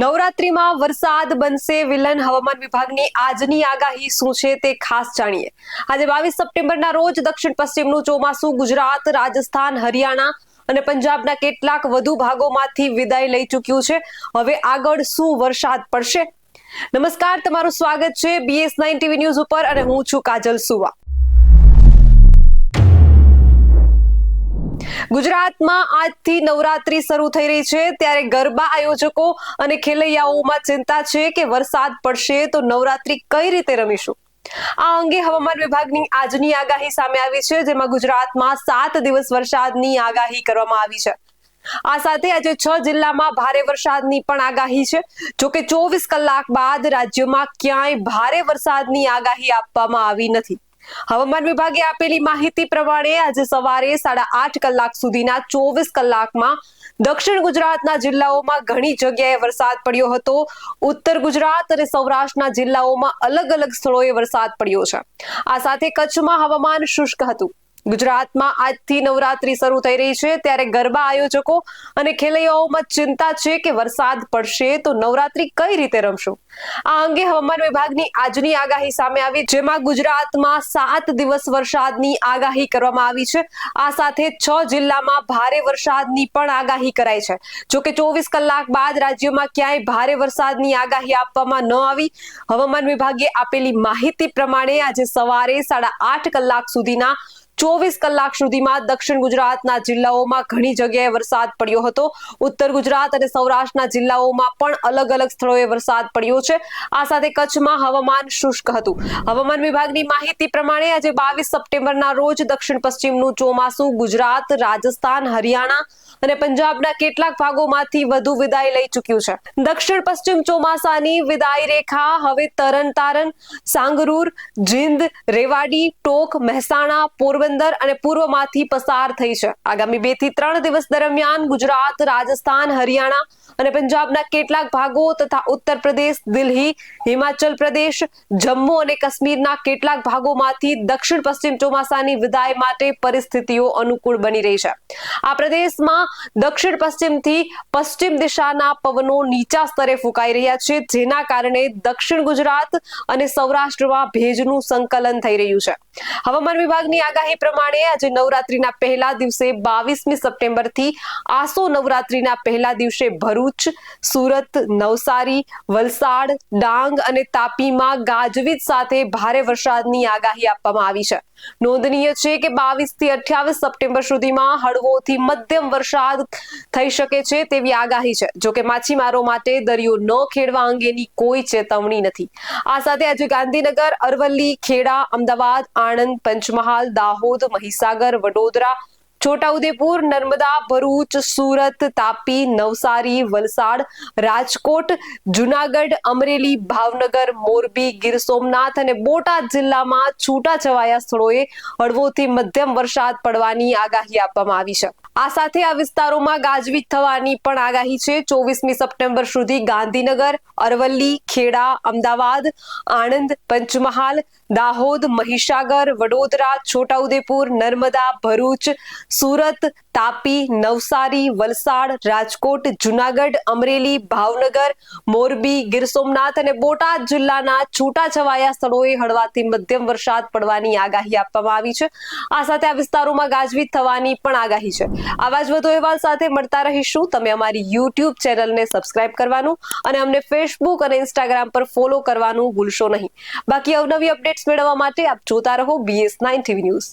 નવરાત્રીમાં વરસાદ બનશે, વિલન હવામાન વિભાગની આજની આગાહી શું છે તે ખાસ જાણીએ. આજે બાવીસ સપ્ટેમ્બરના રોજ દક્ષિણ પશ્ચિમનું ચોમાસું ગુજરાત, રાજસ્થાન, હરિયાણા અને પંજાબના કેટલાક વધુ ભાગોમાંથી વિદાય લઈ ચૂક્યું છે. હવે આગળ શું વરસાદ પડશે? નમસ્કાર, તમારું સ્વાગત છે બીએસ નાઇન ટીવી ન્યૂઝ ઉપર અને હું છું કાજલ સુવા. ગુજરાતમાં આજથી નવરાત્રી શરૂ થઈ રહી છે. ત્યારે ગરબા આયોજકો અને ખેલૈયાઓમાં ચિંતા છે કે વરસાદ પડશે તો નવરાત્રી કઈ રીતે રમીશું? આ અંગે હવામાન વિભાગની આજની આગાહી સામે આવી છે, જેમાં ગુજરાતમાં સાત દિવસ વરસાદની આગાહી કરવામાં આવી છે. આ સાથે આજે છ જિલ્લામાં ભારે વરસાદની પણ આગાહી છે. જોકે ચોવીસ કલાક બાદ રાજ્યમાં ક્યાંય ભારે વરસાદની આગાહી આપવામાં આવી નથી. હવામાન વિભાગે આપેલી માહિતી પ્રમાણે આજે સવારે સાડા આઠ કલાક સુધીના ચોવીસ કલાકમાં દક્ષિણ ગુજરાતના જિલ્લાઓમાં ઘણી જગ્યાએ વરસાદ પડ્યો હતો. ઉત્તર ગુજરાત અને સૌરાષ્ટ્રના જિલ્લાઓમાં અલગ અલગ સ્થળોએ વરસાદ પડ્યો છે. આ સાથે કચ્છમાં હવામાન શુષ્ક હતું. ગુજરાતમાં આજથી નવરાત્રી શરૂ થઈ રહી છે, ત્યારે ગરબા આયોજકો અને ખેલૈયાઓમાં ચિંતા છે કે વરસાદ પડશે તો નવરાત્રી કઈ રીતે રમશું? આ અંગે હવામાન વિભાગની આજની આગાહી સામે આવી, જેમાં ગુજરાતમાં સાત દિવસ વરસાદની આગાહી કરવામાં આવી છે. આ સાથે છ જિલ્લામાં ભારે વરસાદની પણ આગાહી કરાઈ છે. જોકે ચોવીસ કલાક બાદ રાજ્યમાં ક્યાંય ભારે વરસાદની આગાહી આપવામાં ન આવી. હવામાન વિભાગે આપેલી માહિતી પ્રમાણે આજે સવારે સાડા આઠ કલાક સુધીના ચોવીસ કલાક સુધીમાં દક્ષિણ ગુજરાતના જિલ્લાઓમાં ઘણી જગ્યાએ વરસાદ પડ્યો હતો. ઉત્તર ગુજરાત અને સૌરાષ્ટ્રના જિલ્લાઓમાં પણ અલગ અલગ સ્થળોએ વરસાદ પડ્યો છે. આ સાથે કચ્છમાં હવામાન શુષ્ક હતું. હવામાન વિભાગની માહિતી પ્રમાણે આજે બાવીસ સપ્ટેમ્બરના રોજ દક્ષિણ પશ્ચિમનું ચોમાસું ગુજરાત, રાજસ્થાન, હરિયાણા અને પંજાબના કેટલાક ભાગોમાંથી વધુ વિદાય લઈ ચૂક્યું છે. દક્ષિણ પશ્ચિમ ચોમાસાની વિદાય રેખા હવે તરણ તારણ સાંગરૂર, જીંદ, રેવાડી, ટોક, મહેસાણા, પોરબંદર અને પૂર્વમાંથી પસાર થઈ છે. આગામી બેથી ત્રણ દિવસ દરમિયાન ગુજરાત, રાજસ્થાન, હરિયાણા અને પંજાબના કેટલાક ભાગો તથા ઉત્તર પ્રદેશ, દિલ્હી, હિમાચલ પ્રદેશ, જમ્મુ અને કાશ્મીરના કેટલાક ભાગોમાંથી દક્ષિણ પશ્ચિમ ચોમાસાની વિદાય માટે પરિસ્થિતિઓ અનુકૂળ બની રહી છે. આ પ્રદેશમાં દક્ષિણ પશ્ચિમથી પશ્ચિમ દિશાના પવનો નીચા સ્તરે ફૂંકાઈ રહ્યા છે, જેના કારણે દક્ષિણ ગુજરાત અને સૌરાષ્ટ્રમાં ભેજનું સંકલન થઈ રહ્યું છે. હવામાન વિભાગની આગાહી પ્રમાણે આજે નવરાત્રીના પહેલા દિવસે બાવીસમી સપ્ટેમ્બરથી આસો નવરાત્રીના પહેલા દિવસે ભરૂચ, સુરત, નવસારી, વલસાડ, ડાંગ અને તાપીમાં ગાજવીજ સાથે ભારે વરસાદની આગાહી આપવામાં આવી છે. નોંધનીય છે કે બાવીસથી અઠ્યાવીસ સપ્ટેમ્બર સુધીમાં હળવોથી મધ્યમ વરસાદ થઈ શકે છે તેવી આગાહી છે. જોકે માછીમારો માટે દરિયો ન ખેડવા અંગેની કોઈ ચેતવણી નથી. આ સાથે આજે ગાંધીનગર, અરવલ્લી, ખેડા, અમદાવાદ, આણંદ, પંચમહાલ, દાહોદ મહીસાગર, વડોદરા, છોટાઉદેપુર, નર્મદા, ભરૂચ, સુરત, તાપી, નવસારી, વલસાડ, રાજકોટ, જુનાગઢ, અમરેલી, ભાવનગર, મોરબી, ગીર સોમનાથ અને બોટાદ જિલ્લામાં છૂટાછવાયા સ્થળોએ હળવોથી મધ્યમ વરસાદ પડવાની આગાહી આપવામાં આવી છે. આ સાથે આ વિસ્તારોમાં ગાજવીજ થવાની પણ આગાહી છે. ચોવીસમી સપ્ટેમ્બર સુધી ગાંધીનગર, અરવલ્લી, ખેડા, અમદાવાદ, આણંદ, પંચમહાલ દાહોદ, મહીસાગર, વડોદરા, છોટાઉદેપુર, નર્મદા, ભરૂચ, સુરત, તાપી, નવસારી, વલસાડ, રાજકોટ, જુનાગઢ, અમરેલી, ભાવનગર, મોરબી, ગીર સોમનાથ અને બોટાદ જિલ્લાના છૂટાછવાયા સ્થળોએ હળવાથી મધ્યમ વરસાદ પડવાની આગાહી આપવામાં આવી છે. આ સાથે આ વિસ્તારોમાં ગાજવીજ થવાની પણ આગાહી છે. આવા જ વધુ અહેવાલ સાથે મળતા રહીશું. તમે અમારી યુટ્યુબ ચેનલને સબસ્ક્રાઇબ કરવાનું અને અમને ફેસબુક અને ઇન્સ્ટાગ્રામ પર ફોલો કરવાનું ભૂલશો નહીં. બાકી અવનવી અપડેટ્સ મેળવવા માટે આપ જોતા રહો બીએસ નાઇન ટીવી ન્યૂઝ